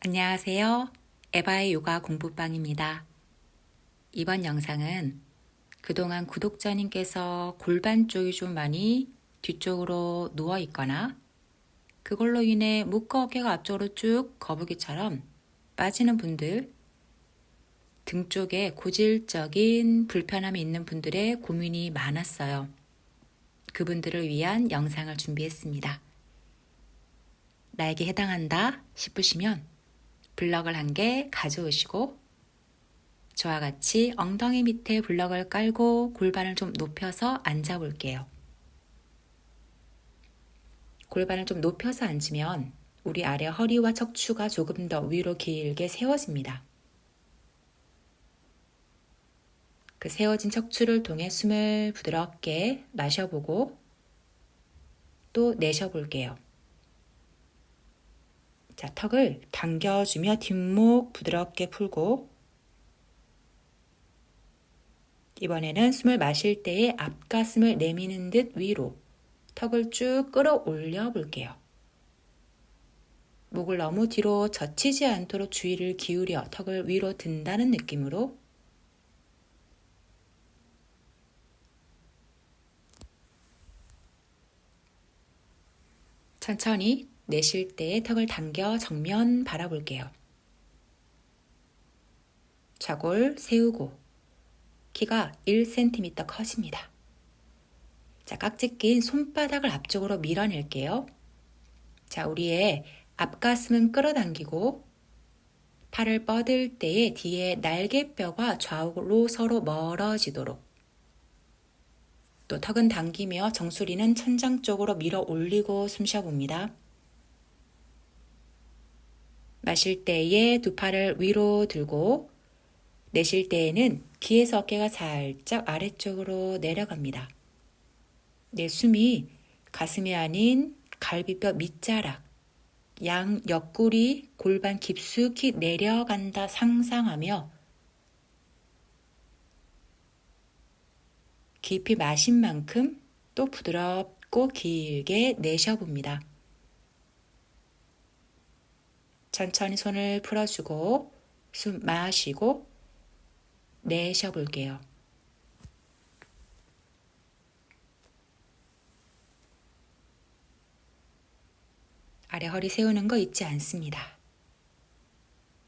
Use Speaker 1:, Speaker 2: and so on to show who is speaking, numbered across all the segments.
Speaker 1: 안녕하세요. 에바의 요가 공부방입니다. 이번 영상은 그동안 구독자님께서 골반 쪽이 좀 많이 뒤쪽으로 누워 있거나 그걸로 인해 목과 어깨가 앞쪽으로 쭉 거북이처럼 빠지는 분들, 등 쪽에 고질적인 불편함이 있는 분들의 고민이 많았어요. 그분들을 위한 영상을 준비했습니다. 나에게 해당한다 싶으시면 블럭을 한 개 가져오시고 저와 같이 엉덩이 밑에 블럭을 깔고 골반을 좀 높여서 앉아 볼게요. 골반을 좀 높여서 앉으면 우리 아래 허리와 척추가 조금 더 위로 길게 세워집니다. 그 세워진 척추를 통해 숨을 부드럽게 마셔보고 또 내쉬어볼게요. 자, 턱을 당겨주며 뒷목 부드럽게 풀고 이번에는 숨을 마실 때에 앞가슴을 내미는 듯 위로 턱을 쭉 끌어올려 볼게요. 목을 너무 뒤로 젖히지 않도록 주의를 기울여 턱을 위로 든다는 느낌으로 천천히 내쉴 때 턱을 당겨 정면 바라볼게요. 좌골 세우고 키가 1cm 커집니다. 자, 깍지 낀 손바닥을 앞쪽으로 밀어낼게요. 자, 우리의 앞가슴은 끌어당기고 팔을 뻗을 때에 뒤에 날개뼈가 좌우로 서로 멀어지도록 또 턱은 당기며 정수리는 천장 쪽으로 밀어 올리고 숨 쉬어봅니다. 마실 때에 두 팔을 위로 들고 내쉴 때에는 귀에서 어깨가 살짝 아래쪽으로 내려갑니다. 내 숨이 가슴이 아닌 갈비뼈 밑자락, 양 옆구리 골반 깊숙이 내려간다 상상하며 깊이 마신 만큼 또 부드럽고 길게 내쉬어봅니다. 천천히 손을 풀어주고 숨 마시고 내쉬어 볼게요. 아래 허리 세우는 거 잊지 않습니다.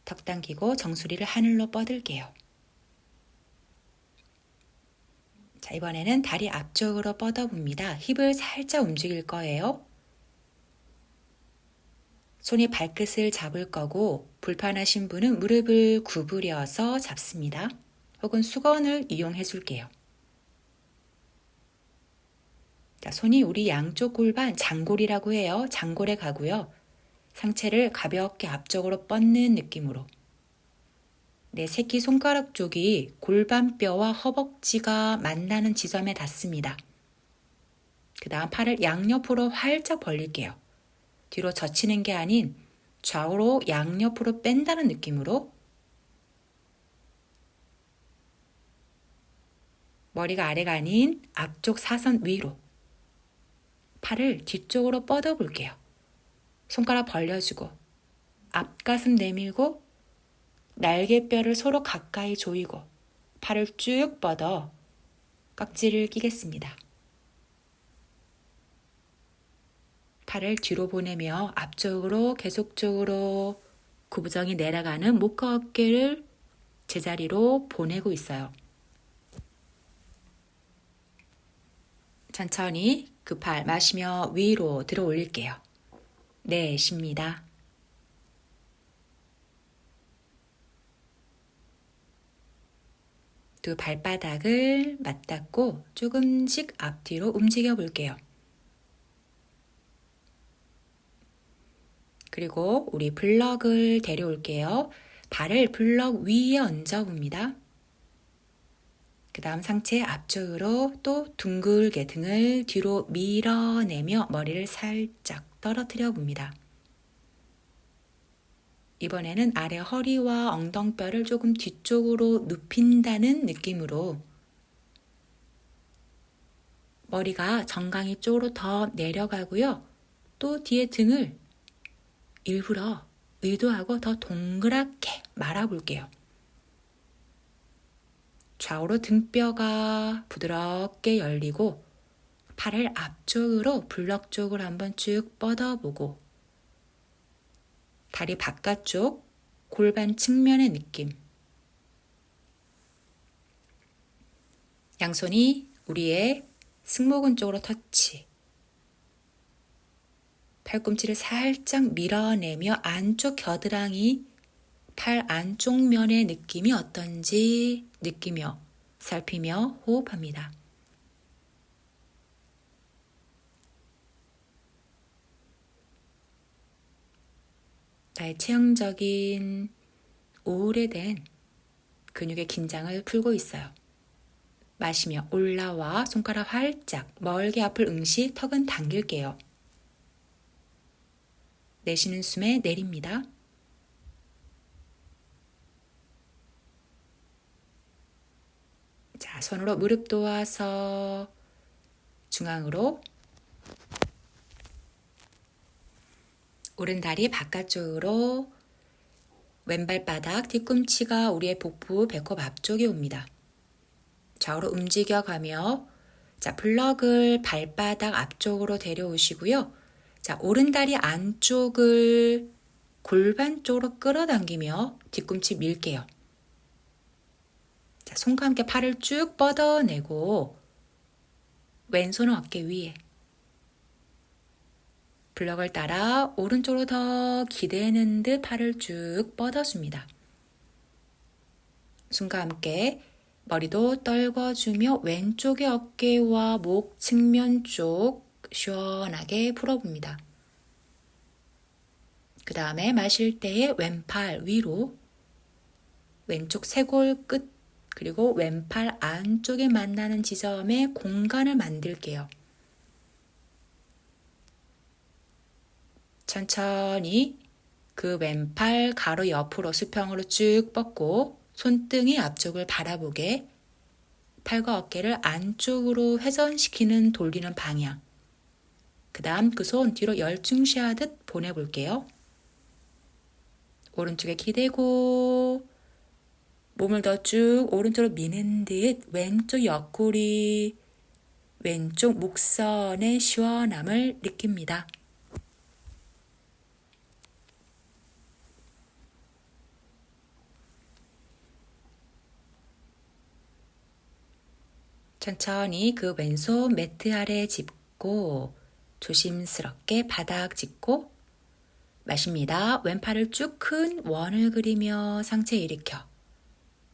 Speaker 1: 턱 당기고 정수리를 하늘로 뻗을게요. 자, 이번에는 다리 앞쪽으로 뻗어봅니다. 힙을 살짝 움직일 거예요. 손이 발끝을 잡을 거고 불편하신 분은 무릎을 구부려서 잡습니다. 혹은 수건을 이용해 줄게요. 자, 손이 우리 양쪽 골반 장골이라고 해요. 장골에 가고요. 상체를 가볍게 앞쪽으로 뻗는 느낌으로. 내 새끼 손가락 쪽이 골반뼈와 허벅지가 만나는 지점에 닿습니다. 그 다음 팔을 양옆으로 활짝 벌릴게요. 뒤로 젖히는 게 아닌 좌우로 양옆으로 뺀다는 느낌으로 머리가 아래가 아닌 앞쪽 사선 위로 팔을 뒤쪽으로 뻗어 볼게요. 손가락 벌려주고 앞가슴 내밀고 날개뼈를 서로 가까이 조이고 팔을 쭉 뻗어 깍지를 끼겠습니다. 팔을 뒤로 보내며 앞쪽으로 계속적으로 구부정이 내려가는 목과 어깨를 제자리로 보내고 있어요. 천천히 그 팔 마시며 위로 들어 올릴게요. 내쉽니다. 두 발바닥을 맞닿고 조금씩 앞뒤로 움직여 볼게요. 그리고 우리 블럭을 데려올게요. 발을 블럭 위에 얹어 봅니다. 그 다음 상체 앞쪽으로 또 둥글게 등을 뒤로 밀어내며 머리를 살짝 떨어뜨려 봅니다. 이번에는 아래 허리와 엉덩뼈를 조금 뒤쪽으로 눕힌다는 느낌으로 머리가 정강이 쪽으로 더 내려가고요. 또 뒤에 등을 일부러 의도하고 더 동그랗게 말아볼게요. 좌우로 등뼈가 부드럽게 열리고 팔을 앞쪽으로 블럭 쪽으로 한번 쭉 뻗어보고 다리 바깥쪽 골반 측면의 느낌 양손이 우리의 승모근 쪽으로 터치 팔꿈치를 살짝 밀어내며 안쪽 겨드랑이 팔 안쪽 면의 느낌이 어떤지 느끼며 살피며 호흡합니다. 나의 체형적인 오래된 근육의 긴장을 풀고 있어요. 마시며 올라와 손가락 활짝 멀게 앞을 응시 턱은 당길게요. 내쉬는 숨에 내립니다. 자, 손으로 무릎 도와서 중앙으로 오른 다리 바깥쪽으로 왼발 바닥 뒤꿈치가 우리의 복부 배꼽 앞쪽에 옵니다. 좌우로 움직여 가며 자, 블럭을 발바닥 앞쪽으로 데려오시고요. 자, 오른다리 안쪽을 골반 쪽으로 끌어당기며 뒤꿈치 밀게요. 자, 손과 함께 팔을 쭉 뻗어내고 왼손은 어깨 위에 블럭을 따라 오른쪽으로 더 기대는 듯 팔을 쭉 뻗어줍니다. 손과 함께 머리도 떨궈주며 왼쪽의 어깨와 목 측면 쪽 시원하게 풀어봅니다. 그 다음에 마실 때에 왼팔 위로 왼쪽 쇄골 끝 그리고 왼팔 안쪽에 만나는 지점에 공간을 만들게요. 천천히 그 왼팔 가로 옆으로 수평으로 쭉 뻗고 손등이 앞쪽을 바라보게 팔과 어깨를 안쪽으로 회전시키는 돌리는 방향. 그 다음 그 손 뒤로 열중시하듯 보내볼게요. 오른쪽에 기대고 몸을 더 쭉 오른쪽으로 미는 듯 왼쪽 옆구리, 왼쪽 목선의 시원함을 느낍니다. 천천히 그 왼손 매트 아래 짚고 조심스럽게 바닥 짚고 마십니다. 왼팔을 쭉 큰 원을 그리며 상체 일으켜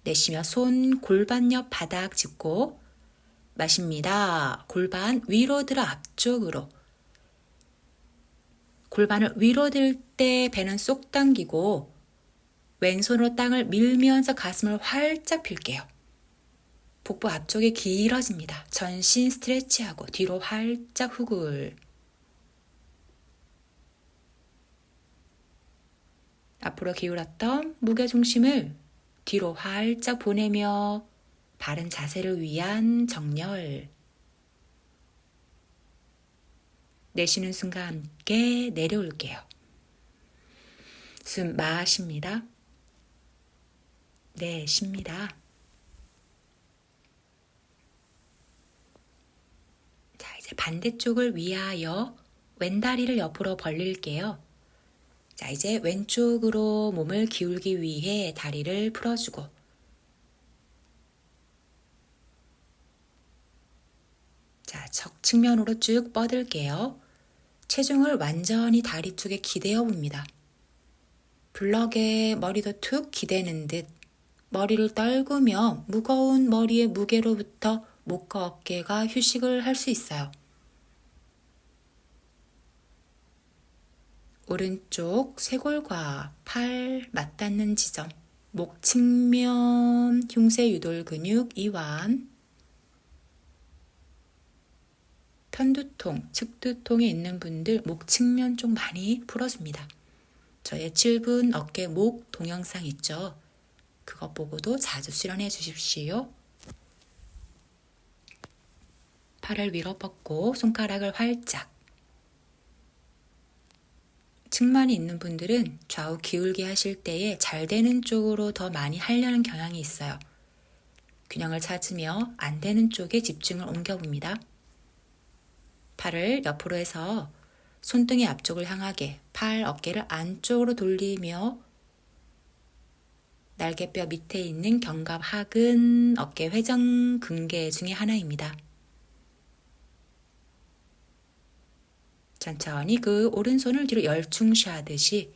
Speaker 1: 내쉬며 손 골반 옆 바닥 짚고 마십니다. 골반 위로 들어 앞쪽으로 골반을 위로 들 때 배는 쏙 당기고 왼손으로 땅을 밀면서 가슴을 활짝 필게요. 복부 앞쪽이 길어집니다. 전신 스트레치하고 뒤로 활짝 후글. 앞으로 기울었던 무게 중심을 뒤로 활짝 보내며 바른 자세를 위한 정렬. 내쉬는 순간 함께 내려올게요. 숨 마십니다. 내쉽니다. 자, 이제 반대쪽을 위하여 왼다리를 옆으로 벌릴게요. 자, 이제 왼쪽으로 몸을 기울기 위해 다리를 풀어주고 자, 적 측면으로 쭉 뻗을게요. 체중을 완전히 다리 쪽에 기대어 봅니다. 블럭에 머리도 툭 기대는 듯 머리를 떨구며 무거운 머리의 무게로부터 목과 어깨가 휴식을 할 수 있어요. 오른쪽 쇄골과 팔 맞닿는 지점, 목 측면 흉쇄 유돌 근육 이완, 편두통, 측두통에 있는 분들 목 측면 쪽 많이 풀어줍니다. 저의 7분 어깨 목 동영상 있죠? 그것 보고도 자주 수련해 주십시오. 팔을 위로 뻗고 손가락을 활짝 측만이 있는 분들은 좌우 기울기 하실 때에 잘 되는 쪽으로 더 많이 하려는 경향이 있어요. 균형을 찾으며 안 되는 쪽에 집중을 옮겨봅니다. 팔을 옆으로 해서 손등이 앞쪽을 향하게 팔 어깨를 안쪽으로 돌리며 날개뼈 밑에 있는 견갑 하근 어깨 회전 근개 중에 하나입니다. 천천히 그 오른손을 뒤로 열중시하듯이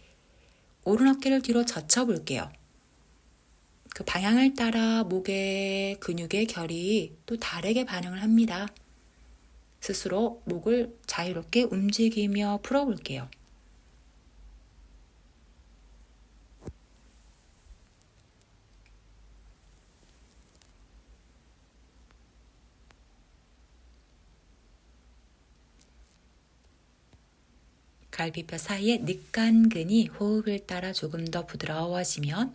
Speaker 1: 오른 어깨를 뒤로 젖혀 볼게요. 그 방향을 따라 목의 근육의 결이 또 다르게 반응을 합니다. 스스로 목을 자유롭게 움직이며 풀어볼게요. 갈비뼈 사이의 늑간근이 호흡을 따라 조금 더 부드러워지면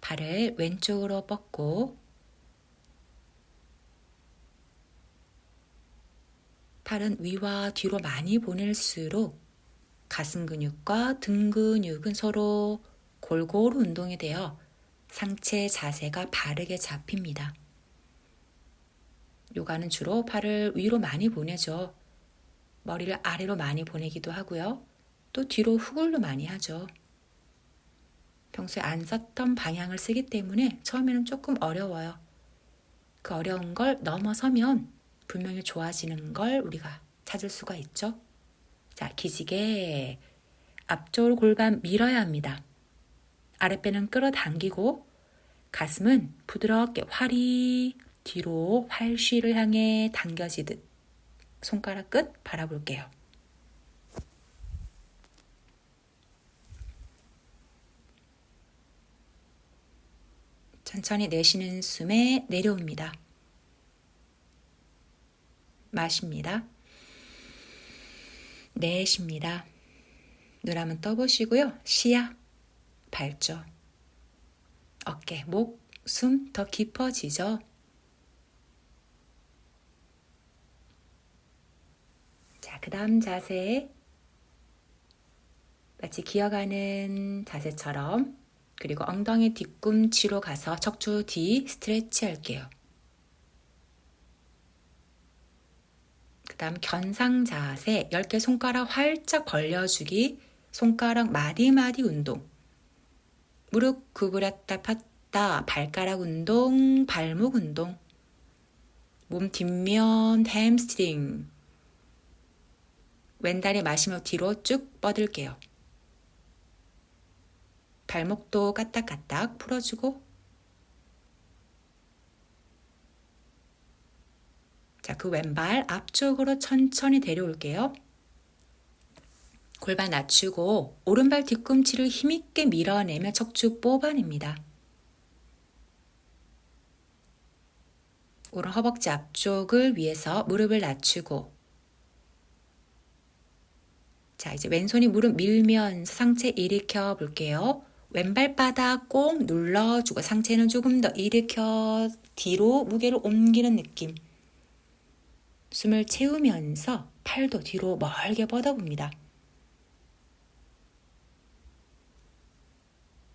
Speaker 1: 발을 왼쪽으로 뻗고 팔은 위와 뒤로 많이 보낼수록 가슴 근육과 등 근육은 서로 골고루 운동이 되어 상체 자세가 바르게 잡힙니다. 요가는 주로 팔을 위로 많이 보내죠. 머리를 아래로 많이 보내기도 하고요. 또 뒤로 후굴로 많이 하죠. 평소에 안 썼던 방향을 쓰기 때문에 처음에는 조금 어려워요. 그 어려운 걸 넘어서면 분명히 좋아지는 걸 우리가 찾을 수가 있죠. 자, 기지개. 앞쪽 골반 밀어야 합니다. 아랫배는 끌어당기고 가슴은 부드럽게 활이 뒤로 활쉬를 향해 당겨지듯 손가락 끝 바라볼게요. 천천히 내쉬는 숨에 내려옵니다. 마십니다. 내쉽니다. 눈 한번 떠보시고요. 시야, 발조, 어깨, 목, 숨 더 깊어지죠. 그 다음 자세. 마치 기어가는 자세처럼 그리고 엉덩이 뒤꿈치로 가서 척추 뒤 스트레치 할게요. 그 다음 견상 자세. 10개 손가락 활짝 벌려주기. 손가락 마디마디 운동. 무릎 구부렸다 폈다. 발가락 운동 발목 운동. 몸 뒷면 햄스트링 왼다리 마시며 뒤로 쭉 뻗을게요. 발목도 까딱까딱 풀어주고 자, 그 왼발 앞쪽으로 천천히 데려올게요. 골반 낮추고 오른발 뒤꿈치를 힘있게 밀어내며 척추 뽑아냅니다. 오른 허벅지 앞쪽을 위해서 무릎을 낮추고 자, 이제 왼손이 무릎 밀면서 상체 일으켜 볼게요. 왼발바닥 꼭 눌러주고 상체는 조금 더 일으켜 뒤로 무게를 옮기는 느낌. 숨을 채우면서 팔도 뒤로 멀게 뻗어봅니다.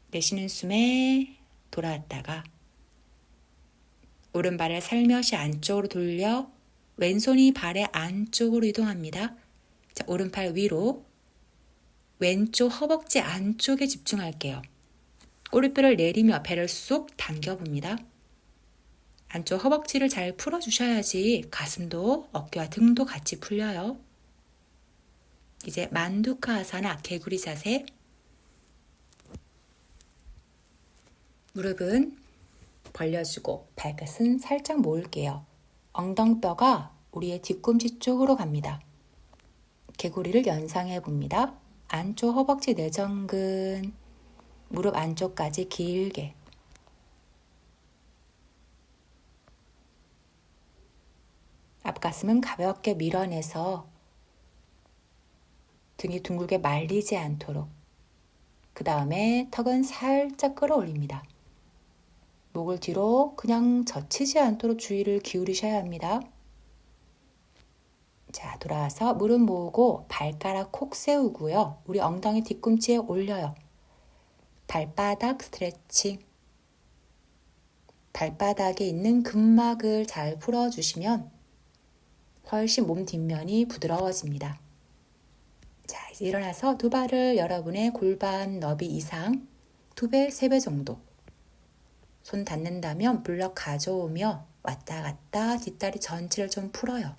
Speaker 1: 내쉬는 숨에 돌아왔다가 오른발을 살며시 안쪽으로 돌려 왼손이 발의 안쪽으로 이동합니다. 자, 오른팔 위로 왼쪽 허벅지 안쪽에 집중할게요. 꼬리뼈를 내리며 배를 쏙 당겨봅니다. 안쪽 허벅지를 잘 풀어주셔야지 가슴도 어깨와 등도 같이 풀려요. 이제 만두카 아사나 개구리 자세. 무릎은 벌려주고 발끝은 살짝 모을게요. 엉덩뼈가 우리의 뒤꿈치 쪽으로 갑니다. 개구리를 연상해 봅니다. 안쪽 허벅지 내전근, 무릎 안쪽까지 길게. 앞가슴은 가볍게 밀어내서 등이 둥글게 말리지 않도록. 그 다음에 턱은 살짝 끌어올립니다. 목을 뒤로 그냥 젖히지 않도록 주의를 기울이셔야 합니다. 자, 돌아와서 무릎 모으고 발가락 콕 세우고요. 우리 엉덩이 뒤꿈치에 올려요. 발바닥 스트레칭. 발바닥에 있는 근막을 잘 풀어주시면 훨씬 몸 뒷면이 부드러워집니다. 자, 이제 일어나서 두 발을 여러분의 골반 너비 이상 두 배, 세 배 정도 손 닿는다면 블럭 가져오며 왔다 갔다 뒷다리 전체를 좀 풀어요.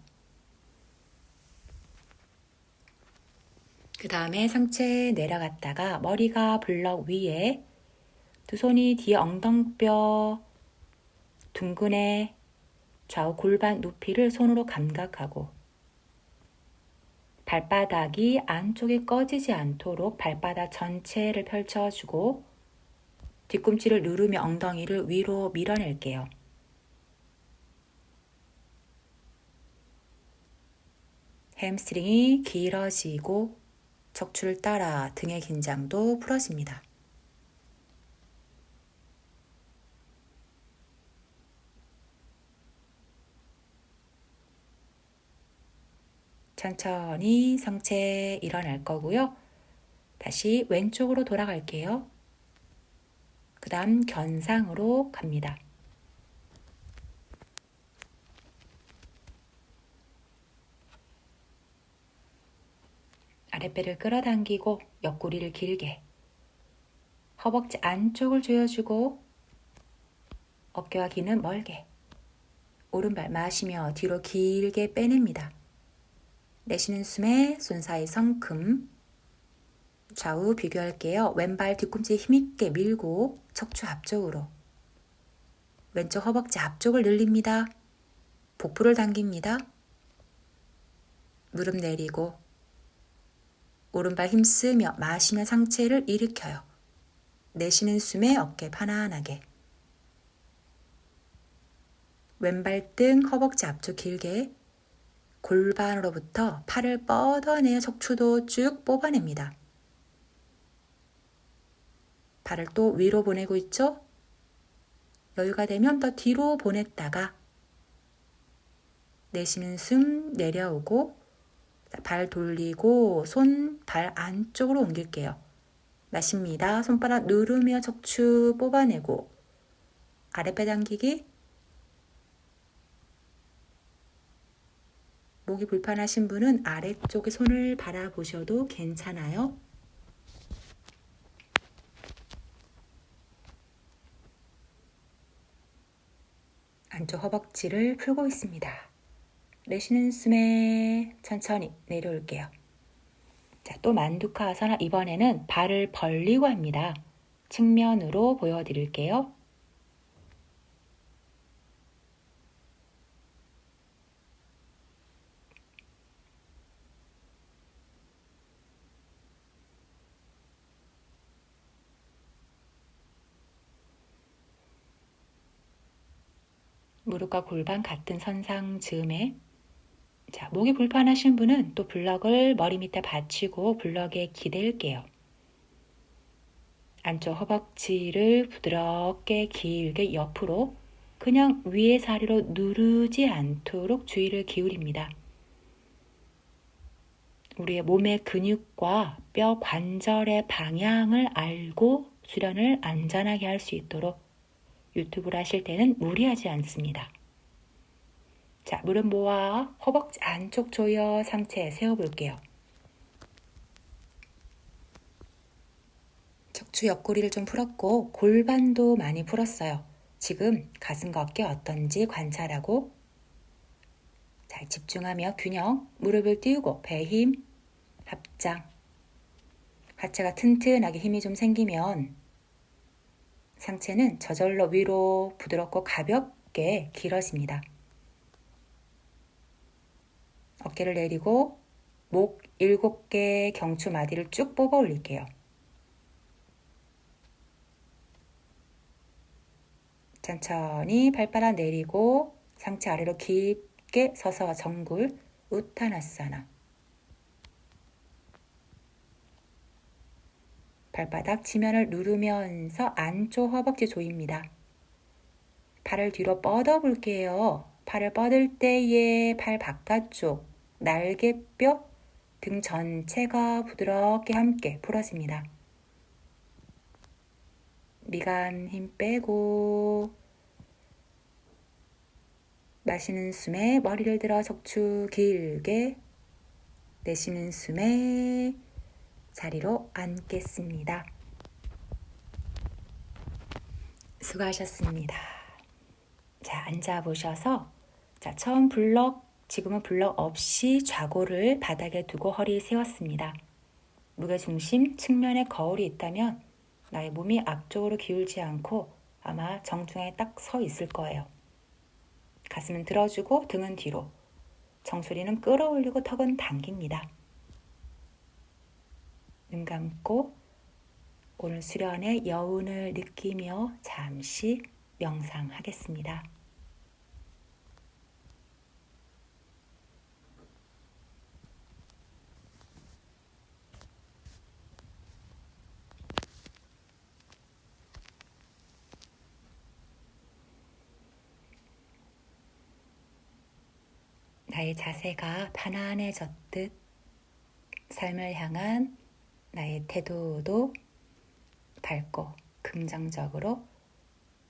Speaker 1: 그 다음에 상체 내려갔다가 머리가 블럭 위에 두 손이 뒤에 엉덩뼈 둥근에 좌우 골반 높이를 손으로 감각하고 발바닥이 안쪽에 꺼지지 않도록 발바닥 전체를 펼쳐주고 뒤꿈치를 누르며 엉덩이를 위로 밀어낼게요. 햄스트링이 길어지고 척추를 따라 등의 긴장도 풀어집니다. 천천히 상체 일어날 거고요. 다시 왼쪽으로 돌아갈게요. 그 다음 견상으로 갑니다. 아랫배를 끌어당기고 옆구리를 길게 허벅지 안쪽을 조여주고 어깨와 귀는 멀게 오른발 마시며 뒤로 길게 빼냅니다. 내쉬는 숨에 손 사이 성큼 좌우 비교할게요. 왼발 뒤꿈치 힘있게 밀고 척추 앞쪽으로 왼쪽 허벅지 앞쪽을 늘립니다. 복부를 당깁니다. 무릎 내리고 오른발 힘쓰며 마시며 상체를 일으켜요. 내쉬는 숨에 어깨 편안하게. 왼발 등 허벅지 앞쪽 길게 골반으로부터 팔을 뻗어내어 척추도 쭉 뽑아냅니다. 발을 또 위로 보내고 있죠? 여유가 되면 더 뒤로 보냈다가 내쉬는 숨 내려오고 발 돌리고 손 발 안쪽으로 옮길게요. 마십니다. 손바닥 누르며 척추 뽑아내고 아랫배 당기기 목이 불편하신 분은 아래쪽에 손을 바라보셔도 괜찮아요. 안쪽 허벅지를 풀고 있습니다. 내쉬는 숨에 천천히 내려올게요. 자, 또 만두카 아사나 이번에는 발을 벌리고 합니다. 측면으로 보여드릴게요. 무릎과 골반 같은 선상 즈음에 자, 목이 불편하신 분은 또 블럭을 머리 밑에 받치고 블럭에 기댈게요. 안쪽 허벅지를 부드럽게 길게 옆으로 그냥 위에 사리로 누르지 않도록 주의를 기울입니다. 우리의 몸의 근육과 뼈 관절의 방향을 알고 수련을 안전하게 할 수 있도록 유튜브를 하실 때는 무리하지 않습니다. 자, 무릎 모아 허벅지 안쪽 조여 상체 세워볼게요. 척추 옆구리를 좀 풀었고 골반도 많이 풀었어요. 지금 가슴과 어깨 어떤지 관찰하고 잘 집중하며 균형, 무릎을 띄우고 배 힘, 합장. 하체가 튼튼하게 힘이 좀 생기면 상체는 저절로 위로 부드럽고 가볍게 길어집니다. 어깨를 내리고 목 7개 경추 마디를 쭉 뽑아 올릴게요. 천천히 발바닥 내리고 상체 아래로 깊게 서서 정굴 우타나사나 발바닥 지면을 누르면서 안쪽 허벅지 조입니다. 팔을 뒤로 뻗어 볼게요. 팔을 뻗을 때에 팔 바깥쪽 날개뼈 등 전체가 부드럽게 함께 풀어집니다. 미간 힘 빼고 마시는 숨에 머리를 들어 척추 길게 내쉬는 숨에 자리로 앉겠습니다. 수고하셨습니다. 자, 앉아 보셔서 자, 처음 블럭 지금은 블럭 없이 좌골을 바닥에 두고 허리 세웠습니다. 무게 중심 측면에 거울이 있다면 나의 몸이 앞쪽으로 기울지 않고 아마 정중에 딱 서 있을 거예요. 가슴은 들어주고 등은 뒤로. 정수리는 끌어올리고 턱은 당깁니다. 눈 감고 오늘 수련의 여운을 느끼며 잠시 명상하겠습니다. 나의 자세가 편안해졌듯 삶을 향한 나의 태도도 밝고 긍정적으로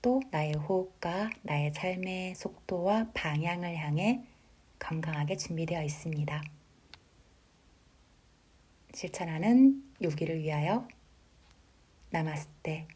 Speaker 1: 또 나의 호흡과 나의 삶의 속도와 방향을 향해 건강하게 준비되어 있습니다. 실천하는 요기를 위하여 나마스테